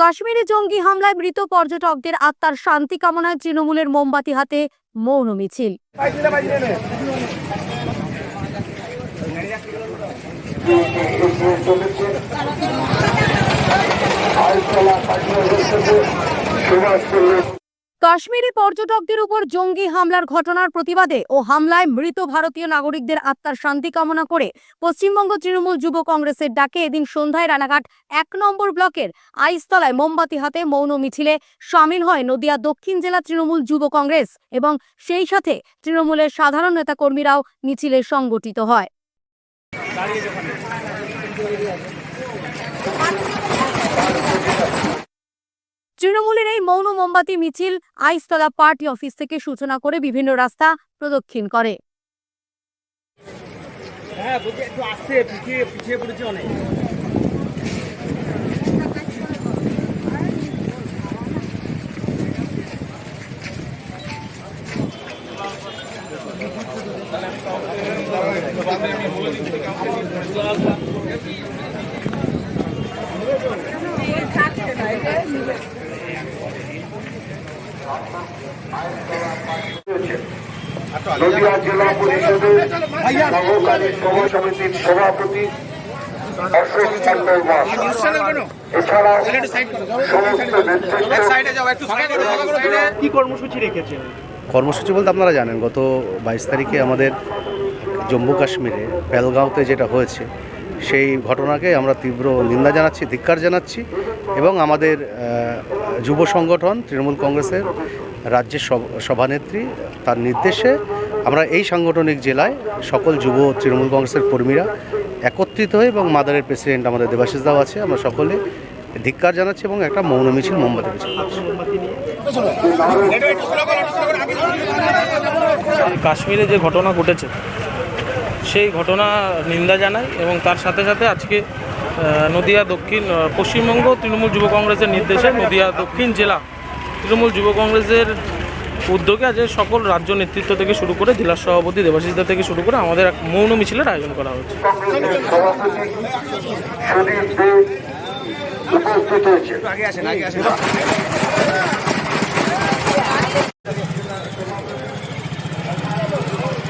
কাশ্মীরে জঙ্গি হামলায় মৃত পর্যটকদের আত্মার শান্তি কামনায় তৃণমূলের মোমবাতি হাতে মৌন মিছিল। কাশ্মীরে পর্যটকদের উপর জঙ্গি হামলার ঘটনার প্রতিবাদে ও হামলায় মৃত ভারতীয় নাগরিকদের আত্মার শান্তি কামনা করে পশ্চিমবঙ্গ তৃণমূল যুব কংগ্রেসের ডাকে এদিন সন্ধ্যায় রানাঘাট এক নম্বর ব্লকের আইসতলায় মোমবাতি হাতে মৌন মিছিলে সামিল হয় নদিয়া দক্ষিণ জেলা তৃণমূল যুব কংগ্রেস এবং সেই সাথে তৃণমূলের সাধারণ নেতাকর্মীরাও মিছিলে সংগঠিত হয় তৃণমূলের এই মৌন মোমবাতি মিছিল আইসতলা পার্টি অফিস থেকে সূচনা করে বিভিন্ন রাস্তা প্রদক্ষিণ করে। হ্যাঁ নদিয়া জেলা পরিষদের নবকালী সভা সমিতির সভাপতি অশোক মন্ডল মাস এছাড়া সমস্ত নেতৃত্ব কর্মসূচি রেখেছেন? কর্মসূচি বলতে আপনারা জানেন গত বাইশ তারিখে আমাদের জম্মু কাশ্মীরে পেলগাঁওতে যেটা হয়েছে সেই ঘটনাকে আমরা তীব্র নিন্দা জানাচ্ছি ধিক্কার জানাচ্ছি এবং আমাদের যুব সংগঠন তৃণমূল কংগ্রেসের রাজ্যের সভ- সভানেত্রী, তার নির্দেশে আমরা এই সাংগঠনিক জেলায় সকল যুব তৃণমূল কংগ্রেসের কর্মীরা একত্রিত হয়ে এবং মাদারের প্রেসিডেন্ট আমাদের দেবাশিস দাও আছে, আমরা সকলে ধিক্কার জানাচ্ছি এবং একটা মৌন মিছিল মোমবাতি মিছিল করছি। কাশ্মীরে যে ঘটনা ঘটেছে, সেই ঘটনা নিন্দা জানাই এবং তার সাথে সাথে আজকে নদিয়া দক্ষিণ পশ্চিমবঙ্গ তৃণমূল যুব কংগ্রেসের নির্দেশে নদিয়া দক্ষিণ জেলা তৃণমূল যুব কংগ্রেসের উদ্যোগে আজ সকল রাজ্য নেতৃত্ব থেকে শুরু করে জেলা সভাপতি দেবাশিসদা থেকে শুরু করে আমাদের এক মৌন মিছিলের আয়োজন করা হয়েছে।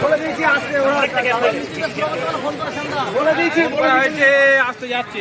বলে দিয়েছি বলে দিয়েছি বলে হয়েছে আসতে যাচ্ছে।